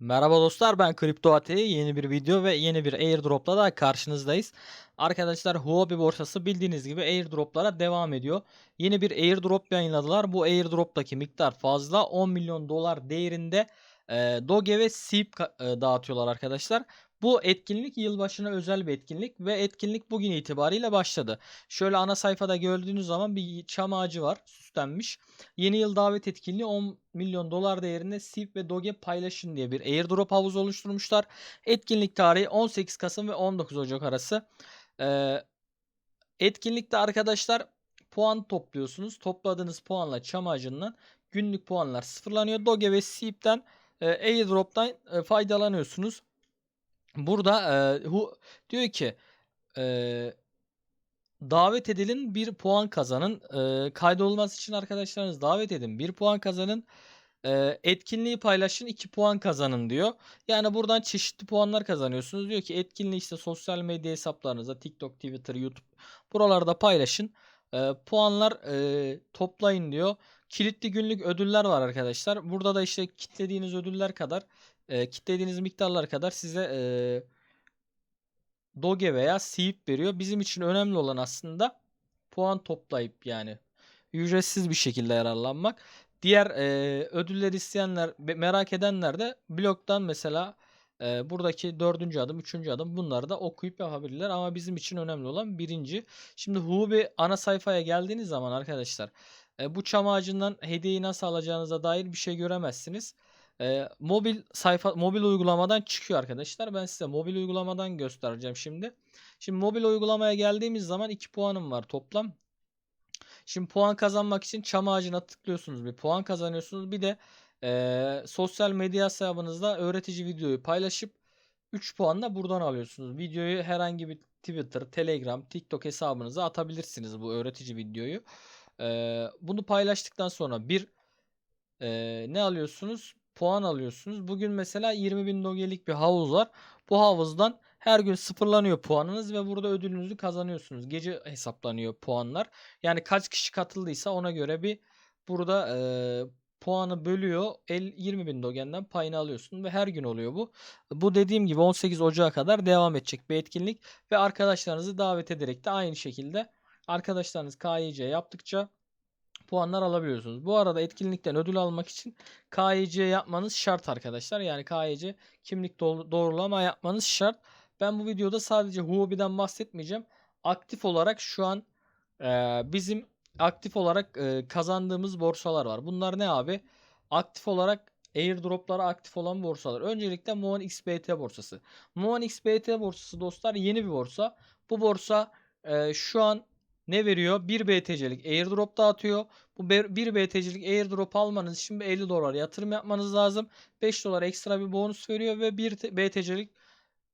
Merhaba dostlar ben Kripto AT yeni bir video ve yeni bir airdropla da karşınızdayız. Arkadaşlar Huobi borsası bildiğiniz gibi airdroplara devam ediyor. Yeni bir airdrop yayınladılar. Bu airdroptaki miktar fazla 10 milyon dolar değerinde e, Doge ve ka- e, dağıtıyorlar arkadaşlar. Bu etkinlik yılbaşına özel bir etkinlik ve etkinlik bugün itibariyle başladı. Şöyle ana sayfada gördüğünüz zaman bir çam ağacı var süslenmiş. Yeni yıl davet etkinliği 10 milyon dolar değerinde SIP ve Doge paylaşın diye bir airdrop havuzu oluşturmuşlar. Etkinlik tarihi 18 Kasım ve 19 Ocak arası. Ee, etkinlikte arkadaşlar puan topluyorsunuz. Topladığınız puanla çam ağacından günlük puanlar sıfırlanıyor. Doge ve SIP'ten e, airdrop'tan e, faydalanıyorsunuz. Burada e, hu, diyor ki e, davet edilin bir puan kazanın. E, kaydolması için arkadaşlarınız davet edin bir puan kazanın. E, etkinliği paylaşın 2 puan kazanın diyor. Yani buradan çeşitli puanlar kazanıyorsunuz. Diyor ki etkinliği işte sosyal medya hesaplarınıza TikTok, Twitter, YouTube buralarda paylaşın. E, puanlar e, toplayın diyor. Kilitli günlük ödüller var arkadaşlar. Burada da işte kitlediğiniz ödüller kadar e, kitlediğiniz miktarlar kadar size e, Doge veya Seep veriyor. Bizim için önemli olan aslında puan toplayıp yani ücretsiz bir şekilde yararlanmak. Diğer e, ödülleri isteyenler, merak edenler de blogdan mesela e, buradaki dördüncü adım, üçüncü adım bunları da okuyup yapabilirler. Ama bizim için önemli olan birinci. Şimdi Hubi ana sayfaya geldiğiniz zaman arkadaşlar e, bu çam ağacından hediyeyi nasıl alacağınıza dair bir şey göremezsiniz. E, mobil sayfa mobil uygulamadan çıkıyor arkadaşlar. Ben size mobil uygulamadan göstereceğim şimdi. Şimdi mobil uygulamaya geldiğimiz zaman 2 puanım var toplam. Şimdi puan kazanmak için çam ağacına tıklıyorsunuz. Bir puan kazanıyorsunuz. Bir de e, sosyal medya hesabınızda öğretici videoyu paylaşıp 3 puan da buradan alıyorsunuz. Videoyu herhangi bir Twitter, Telegram, TikTok hesabınıza atabilirsiniz bu öğretici videoyu. E, bunu paylaştıktan sonra bir e, ne alıyorsunuz? Puan alıyorsunuz. Bugün mesela 20 bin dogelik bir havuz var. Bu havuzdan her gün sıfırlanıyor puanınız ve burada ödülünüzü kazanıyorsunuz. Gece hesaplanıyor puanlar. Yani kaç kişi katıldıysa ona göre bir burada e, puanı bölüyor. El 20 bin dogenden payını alıyorsun ve her gün oluyor bu. Bu dediğim gibi 18 Ocak'a kadar devam edecek bir etkinlik ve arkadaşlarınızı davet ederek de aynı şekilde arkadaşlarınız KYC yaptıkça puanlar alabiliyorsunuz. Bu arada etkinlikten ödül almak için KYC yapmanız şart arkadaşlar. Yani KYC kimlik doğru- doğrulama yapmanız şart. Ben bu videoda sadece Huobi'den bahsetmeyeceğim. Aktif olarak şu an e, bizim aktif olarak e, kazandığımız borsalar var. Bunlar ne abi? Aktif olarak airdroplara aktif olan borsalar. Öncelikle Moon XBT borsası. Moon XBT borsası dostlar yeni bir borsa. Bu borsa e, şu an ne veriyor? 1 BTC'lik airdrop dağıtıyor. Bu 1 BTC'lik airdrop almanız için bir 50 dolar yatırım yapmanız lazım. 5 dolar ekstra bir bonus veriyor ve 1 BTC'lik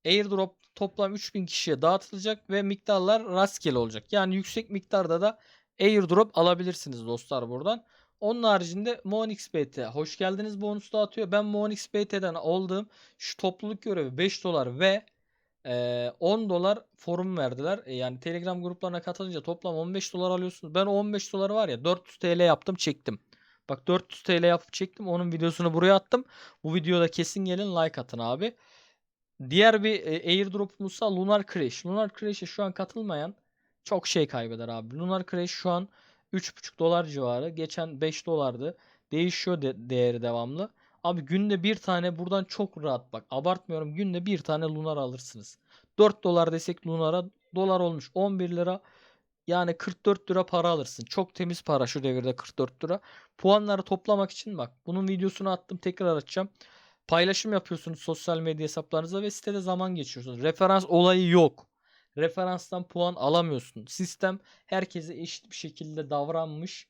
airdrop toplam 3000 kişiye dağıtılacak ve miktarlar rastgele olacak. Yani yüksek miktarda da airdrop alabilirsiniz dostlar buradan. Onun haricinde MoonXBT hoş geldiniz bonus dağıtıyor. Ben MoonXBT'den aldığım şu topluluk görevi 5 dolar ve ee, 10 dolar forum verdiler. Ee, yani Telegram gruplarına katılınca toplam 15 dolar alıyorsunuz. Ben o 15 doları var ya 400 TL yaptım çektim. Bak 400 TL yapıp çektim. Onun videosunu buraya attım. Bu videoda kesin gelin like atın abi. Diğer bir e, airdrop'umuzsa Lunar Crash. Lunar Crash'e şu an katılmayan çok şey kaybeder abi. Lunar Crash şu an 3,5 dolar civarı. Geçen 5 dolardı. Değişiyor de- değeri devamlı. Abi günde bir tane buradan çok rahat bak. Abartmıyorum. Günde bir tane Lunar alırsınız. 4 dolar desek Lunar'a dolar olmuş 11 lira. Yani 44 lira para alırsın. Çok temiz para şu devirde 44 lira. Puanları toplamak için bak. Bunun videosunu attım tekrar açacağım. Paylaşım yapıyorsunuz sosyal medya hesaplarınızda ve sitede zaman geçiyorsunuz. Referans olayı yok. Referanstan puan alamıyorsun. Sistem herkese eşit bir şekilde davranmış.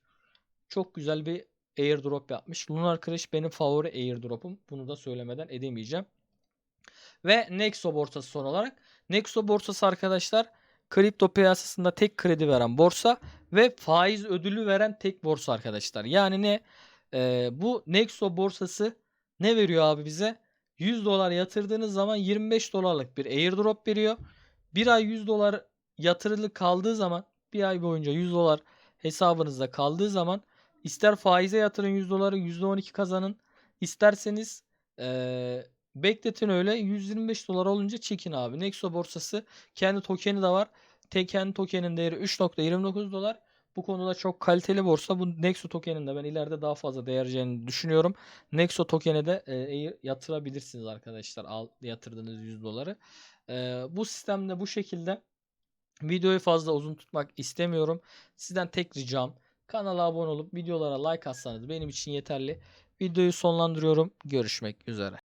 Çok güzel bir airdrop yapmış. Lunar Crash benim favori airdrop'um. Bunu da söylemeden edemeyeceğim. Ve Nexo borsası son olarak. Nexo borsası arkadaşlar kripto piyasasında tek kredi veren borsa ve faiz ödülü veren tek borsa arkadaşlar. Yani ne? Ee, bu Nexo borsası ne veriyor abi bize? 100 dolar yatırdığınız zaman 25 dolarlık bir airdrop veriyor. Bir ay 100 dolar yatırılı kaldığı zaman bir ay boyunca 100 dolar hesabınızda kaldığı zaman ister faize yatırın 100 doları %12 kazanın. İsterseniz eee Bekletin öyle 125 dolar olunca çekin abi. Nexo borsası kendi tokeni de var. Tek tokenin değeri 3.29 dolar. Bu konuda çok kaliteli borsa. Bu Nexo tokenin de ben ileride daha fazla değereceğini düşünüyorum. Nexo tokene de e, yatırabilirsiniz arkadaşlar. Al, yatırdığınız 100 doları. E, bu sistemde bu şekilde videoyu fazla uzun tutmak istemiyorum. Sizden tek ricam kanala abone olup videolara like atsanız benim için yeterli. Videoyu sonlandırıyorum. Görüşmek üzere.